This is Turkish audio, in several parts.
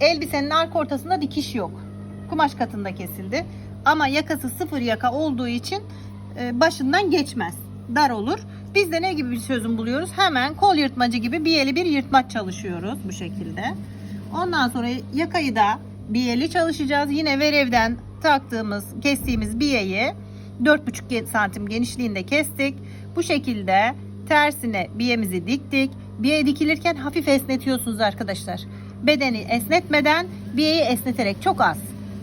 elbisenin arka ortasında dikiş yok. Kumaş katında kesildi. Ama yakası sıfır yaka olduğu için e, başından geçmez. Dar olur. Biz de ne gibi bir çözüm buluyoruz? Hemen kol yırtmacı gibi bir eli bir yırtmaç çalışıyoruz bu şekilde. Ondan sonra yakayı da biyeli çalışacağız. Yine verevden taktığımız, kestiğimiz biyeyi 4,5 santim genişliğinde kestik. Bu şekilde tersine biyemizi diktik. Biye dikilirken hafif esnetiyorsunuz arkadaşlar. Bedeni esnetmeden biyeyi esneterek çok az.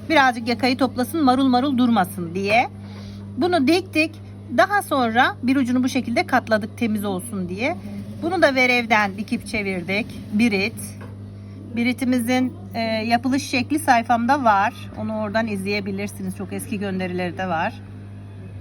Birazcık yakayı toplasın marul marul durmasın diye. Bunu diktik. Daha sonra bir ucunu bu şekilde katladık temiz olsun diye. Bunu da verevden dikip çevirdik. Birit. Biritimizin e, yapılış şekli sayfamda var. Onu oradan izleyebilirsiniz. Çok eski gönderileri de var.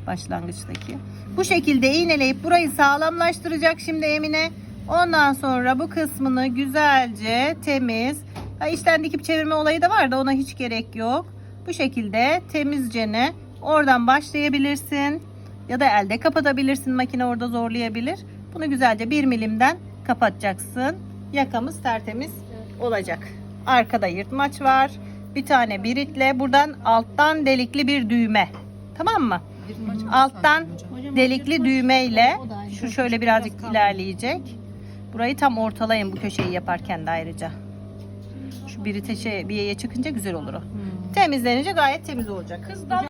Başlangıçtaki. Bu şekilde iğneleyip burayı sağlamlaştıracak şimdi Emine. Ondan sonra bu kısmını güzelce temiz. Ha, içten dikip çevirme olayı da var da ona hiç gerek yok. Bu şekilde temizcene oradan başlayabilirsin. Ya da elde kapatabilirsin. Makine orada zorlayabilir. Bunu güzelce bir milimden kapatacaksın. Yakamız tertemiz olacak. Arkada yırtmaç var. Bir tane biritle buradan alttan delikli bir düğme. Tamam mı? Alttan delikli düğmeyle şu şöyle birazcık ilerleyecek. Burayı tam ortalayın bu köşeyi yaparken de ayrıca. Şu birite şey bir yere çıkınca güzel olur o. Temizlenince gayet temiz olacak. Kız dal